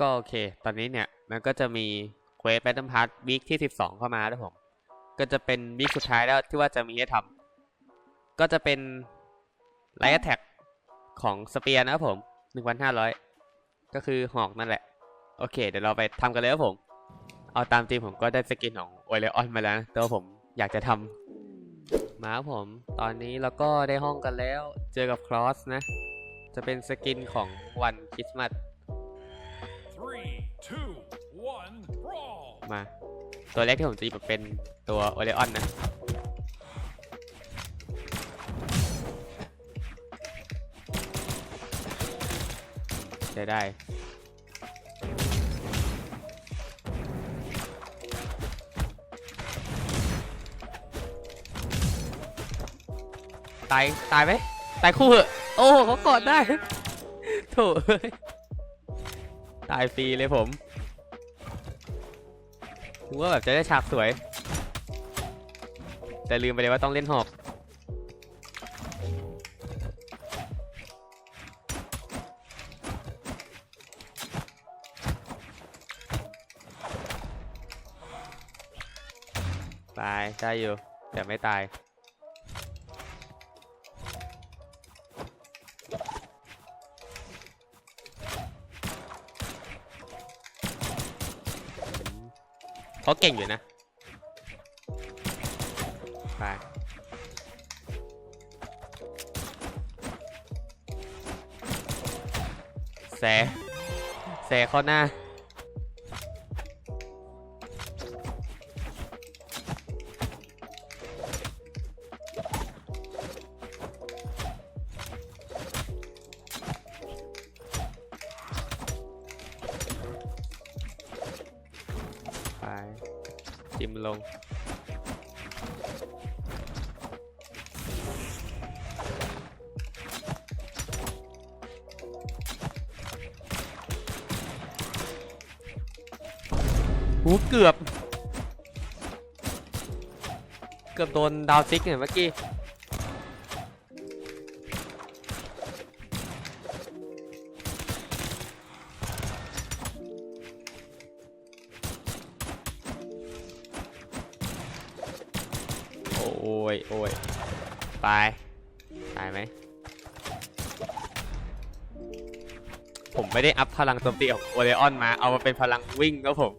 ก็โอเค ตอนนี้เนี่ยมันก็จะมีเควสแบทเทิลพาร์ทวีคที่ 12 เข้ามาแล้วผม ก็จะเป็นวีคสุดท้ายแล้วที่ว่าจะมีให้ทำก็จะเป็นไลท์แท็กของสเปียร์นะครับผม 1,500 ก็คือหอกนั่นแหละ โอเค เดี๋ยวเราไปทำกันเลยครับผม เอาตามจริงผมก็ได้สกินของโอเลออนมาแล้วนะแต่ว่าผมอยากจะทำมาครับผม ตอนนี้เราก็ได้ห้องกันแล้ว เจอกับครอสนะ จะเป็นสกินของวันคริสต์มาส two, one, brawl! มา ตัวแรกที่ผมจะหยิบเป็นตัวโอเลออนนะได้ได้ตาย ตายไหมตายคู่เหอะ โอ้เขากอดได้ โถเอ้ยตายฟรีเลยผมถึงว่าแบบจะได้ฉากสวย แต่ลืมไปเลยว่าต้องเล่นหอกตายได้อยู่แต่ไม่ตาย เขาเก่งอยู่นะ ไป แส แสเข้าหน้า จิ้มลง หูเกือบ เกือบโดนดาวซิกเนี่ยเมื่อกี้ โอ้ยตายตายไหมผมไม่ได้อัพพลังโจมตีของโอเลออนมาเอามาเป็นพลังวิ่งครับผม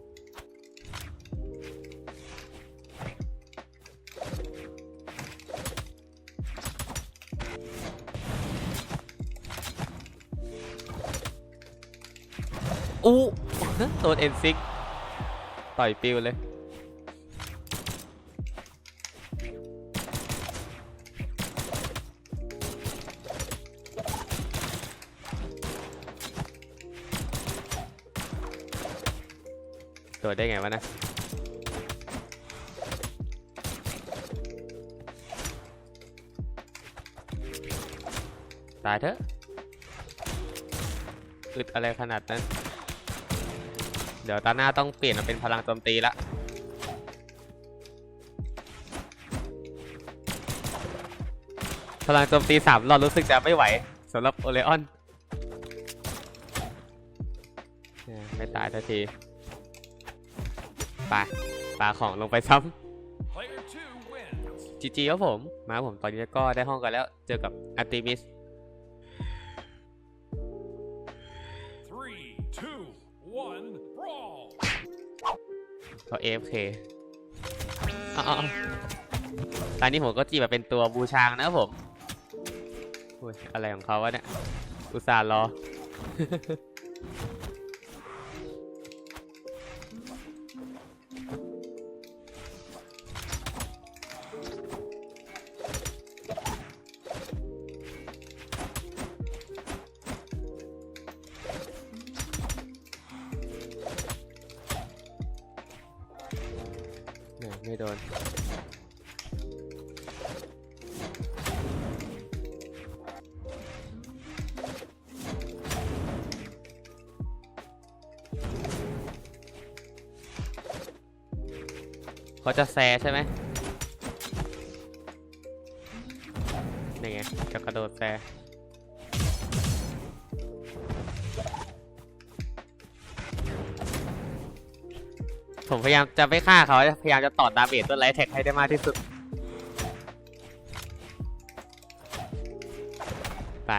อู้โดนเอ็นซิกต่อยปิวเลย ตัวได้ไงวะนะตายเถอะอึดอะไรขนาดนั้น เดี๋ยวตาหน้าต้องเปลี่ยนมาเป็นพลังโจมตีละพลังโจมตีสามหลอดรู้สึกจะไม่ไหวสำหรับโอเลออน ไม่ตายทันที ไปปาของลงไปซ้ำจีจีครับผม มาครับผมตอนนี้ก็ได้ห้องกันแล้ว เจอกับอาร์ติมิสเขาเอฟเคตอนนี้ผมก็จีบมาเป็นตัวบูชางนะครับผมอุ้ยอะไรของเขาวะเนี่ย อุตส่าห์รอ เขาจะแซใช่ไหมนี่ไงจะกระโดดแซผมพยายามจะไม่ฆ่าเขา พยายามจะต่อดาเมจต้นไลท์แท็กให้ได้มากที่สุด ไป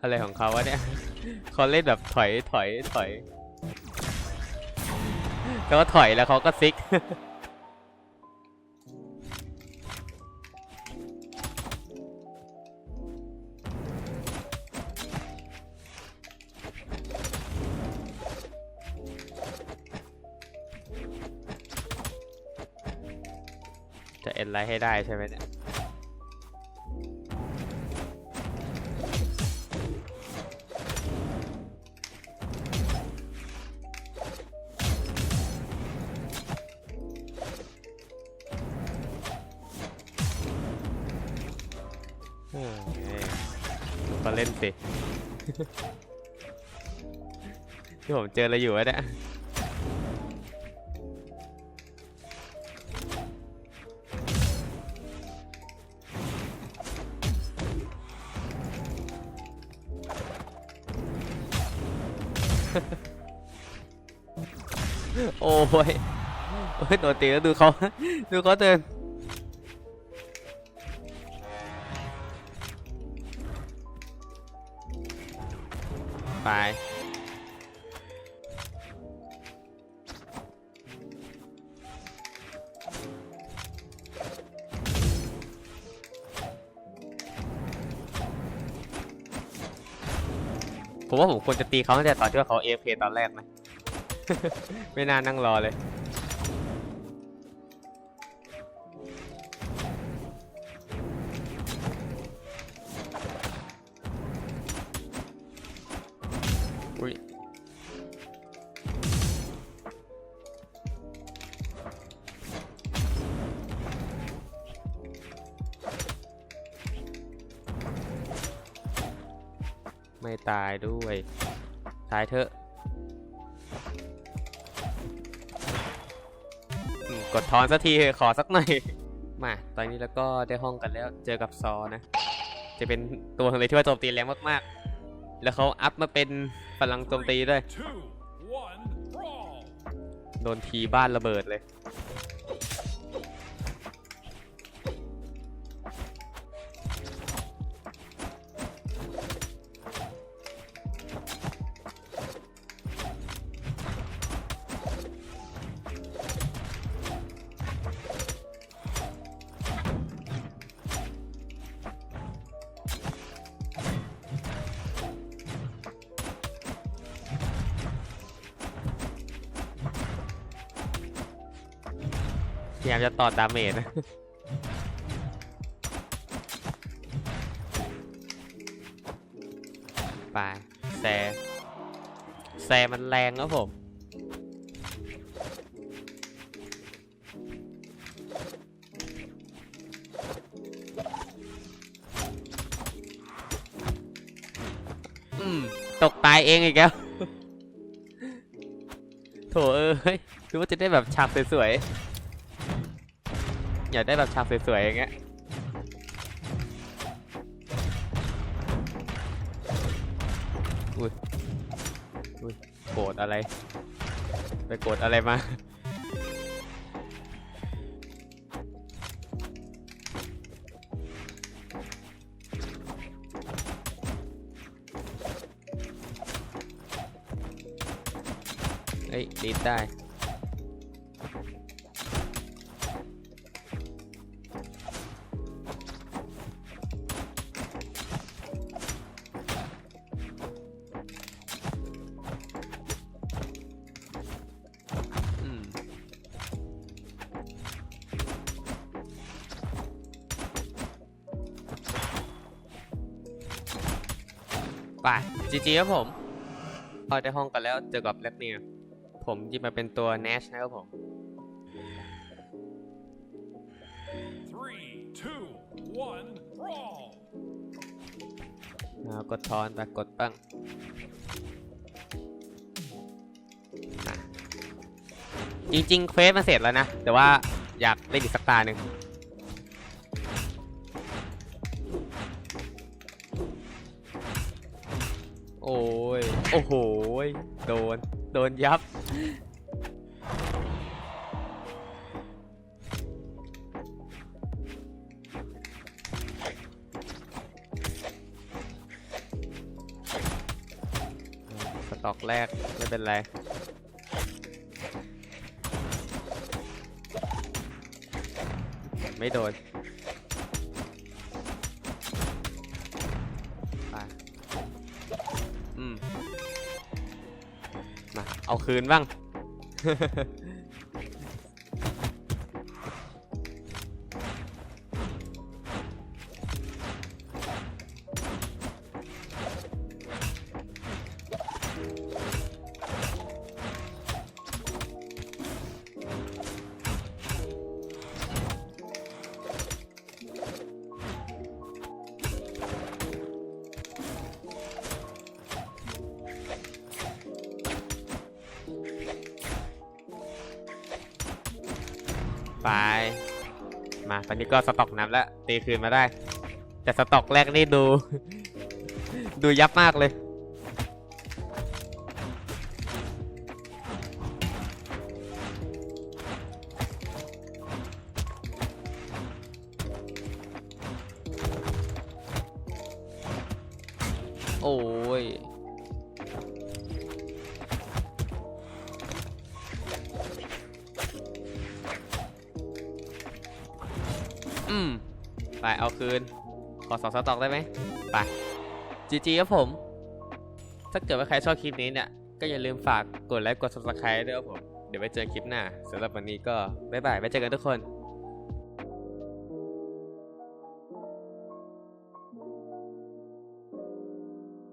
อะไรของเขาวะเนี่ยเขาเล่นแบบถอยถอยถอย แล้วก็ถอยแล้วเขาก็ซิก จะเอ็นไลท์ให้ได้ใช่ไหมเนี่ย โอ้ยดูก็เล่นสิ ที่ผมเจออะไรอยู่วะเนี่ยโอ้ยโอ้ยโดนตีแล้วดูเขา ดูเขาเดิน ไป ผมว่าผมควรจะตีเขาตั้งแต่ตอนที่ว่าเขา AFK ตอนแรกนะ ไม่น่านั่งรอเลย อุ้ยไม่ตายด้วย ตายเถอะกดทอนสักทีเขอสักหน่อย มา ตอนนี้แล้วก็ได้ห้องกันแล้วเจอกับซอนะ จะเป็นตัวเลยที่ว่าโจมตีแรงมากๆ แล้วเขาอัพมาเป็น พลังโจมตีด้วย Two, one, brawl. โดนทีบ้านระเบิดเลย พยายามจะต่อดาเมจนะไปแซแซมันแรงครับผมอืมตกตายเองอีกแล้ว โถเอ้ย คือว่าจะได้แบบฉากสวยๆ อยากได้แบบฉากสวยๆอย่างเงี้ยอุ้ยอุ้ยโกรธอะไร ไปโกรธอะไรมาเฮ้ยตีได้ ไปจีจีครับผมพอได้ห้องกันแล้วเจอกับแล็กเนียผมหยิบมาเป็นตัวเนชนะครับผม three two one brawl กดทอนแต่กดปั้งจริงๆเฟสมาเสร็จแล้วนะ แต่ว่าอยากเล่นอีกสักตาหนึ่ง โอ้โห โดน โดนยับ สต็อกแรก ไม่เป็นไร ไม่โดน เอาคืนบ้าง ไป มาตอนนี้ก็สต็อกน้ำแล้วตีคืนมาได้ แต่สต็อกแรกนี่ดู ดูยับมากเลย อืม ไปเอาคืน ขอสองสต็อกได้ไหมไปจีจีครับผม ถ้าเกิดว่าใครชอบคลิปนี้เนี่ย ก็อย่าลืมฝากกดไลค์กด subscribe ด้วยครับผม เดี๋ยวไว้เจอคลิปหน้าสำหรับวันนี้ก็บ๊ายบายไว้เจอกันทุกคน